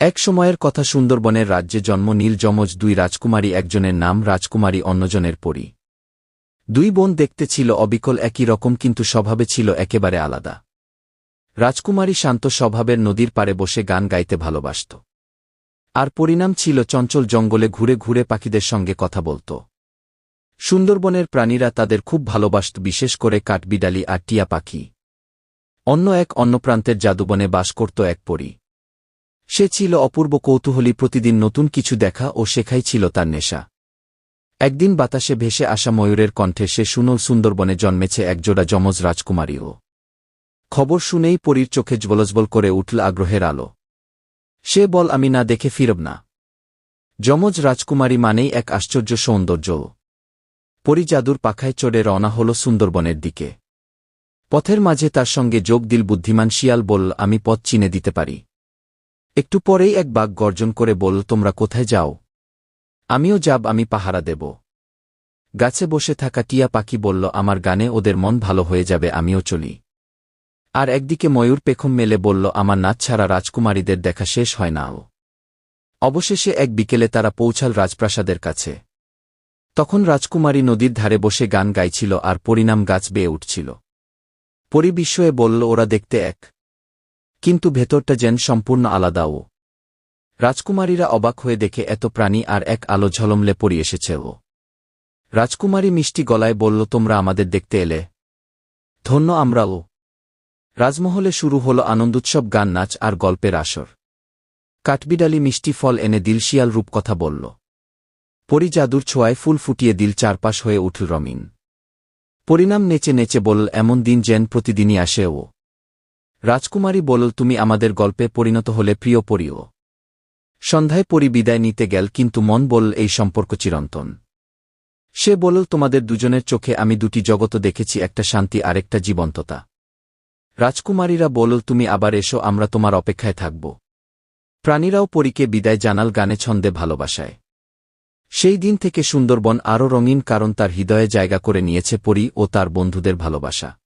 এক সময়ের কথা সুন্দরবনের রাজ্যে জন্ম নীল যমজ দুই রাজকুমারী একজনের নাম রাজকুমারী অন্যজনের পরী। দুই বোন দেখতে ছিল অবিকল একই রকম কিন্তু স্বভাবে ছিল একেবারে আলাদা। রাজকুমারী শান্ত স্বভাবের নদীর পারে বসে গান গাইতে ভালোবাসত। আর পরিণাম ছিল চঞ্চল জঙ্গলে ঘুরে ঘুরে পাখিদের সঙ্গে কথা বলত। সুন্দরবনের প্রাণীরা তাদের খুব ভালোবাসত বিশেষ করে কাঠবিড়ালি আর টিয়া পাখি। অন্য এক অন্য প্রান্তের জাদুবনে বাস করত এক পরী। সে ছিল অপূর্ব কৌতূহলী প্রতিদিন নতুন কিছু দেখা ও শেখাই ছিল তার নেশা। একদিন বাতাসে ভেসে আসা ময়ূরের কণ্ঠে সে সুনল সুন্দরবনে জন্মেছে একজোড়া যমজ রাজকুমারীও। খবর শুনেই পরীর চোখে জ্বলজ্বল করে উঠল আগ্রহের আলো। সে বল, আমি না দেখে ফিরব না। যমজ রাজকুমারী মানেই এক আশ্চর্য সৌন্দর্য। পরী জাদুর পাখায় চড়ে রওনা হল সুন্দরবনের দিকে। পথের মাঝে তার সঙ্গে যোগ দিল বুদ্ধিমান শিয়াল বল, আমি পথ চিনে দিতে পারি। একটু পরেই এক বাঘ গর্জন করে বলল, তোমরা কোথায় যাও? আমিও যাব, আমি পাহারা দেব। গাছে বসে থাকা টিয়া পাখি বলল, আমার গানে ওদের মন ভালো হয়ে যাবে, আমিও চলি। আর একদিকে ময়ূর পেখম মেলে বলল, আমার নাচ ছাড়া রাজকুমারীদের দেখা শেষ হয় নাও অবশেষে এক বিকেলে তারা পৌঁছাল রাজপ্রাসাদের কাছে। তখন রাজকুমারী নদীর ধারে বসে গান গাইছিল আর পরিণাম গাছ বেয়ে উঠছিল। পরিবিস্ময়ে বলল, ওরা দেখতে এক। কিন্তু ভেতরটা যেন সম্পূর্ণ আলাদাও। রাজকুমারীরা অবাক হয়ে দেখে এত প্রাণী আর এক আলো ঝলমলে পড়ি এসেছে ও রাজকুমারী মিষ্টি গলায় বলল, তোমরা আমাদের দেখতে এলে। ধন্য আমরাও। রাজমহলে শুরু হল আনন্দোৎসব, গান, নাচ আর গল্পের আসর। কাঠবিড়ালি মিষ্টি ফল এনে দিলশিয়াল রূপকথা বলল। পরি জাদুর ছোঁয়ায় ফুল ফুটিয়ে দিল চারপাশ হয়ে উঠল রমিন পরিণাম নেচে নেচে বলল, এমন দিন যেন প্রতিদিনই আসে ও রাজকুমারী বলল, তুমি আমাদের গল্পে পরিণত হলে প্রিয় পরিও। সন্ধ্যায় পরি বিদায় নিতে গেল, কিন্তু মন বলল, এই সম্পর্ক চিরন্তন। সে বলল, তোমাদের দুজনের চোখে আমি দুটি জগত দেখেছি, একটা শান্তি আরেকটা জীবন্ততা। রাজকুমারীরা বলল, তুমি আবার এসো, আমরা তোমার অপেক্ষায় থাকব। প্রাণীরাও পরীকে বিদায় জানাল, গানে ছন্দে ভালোবাসায়। সেই দিন থেকে সুন্দরবন আরও রঙিন, কারণ তার হৃদয়ে জায়গা করে নিয়েছে পরী ও তার বন্ধুদের ভালোবাসা।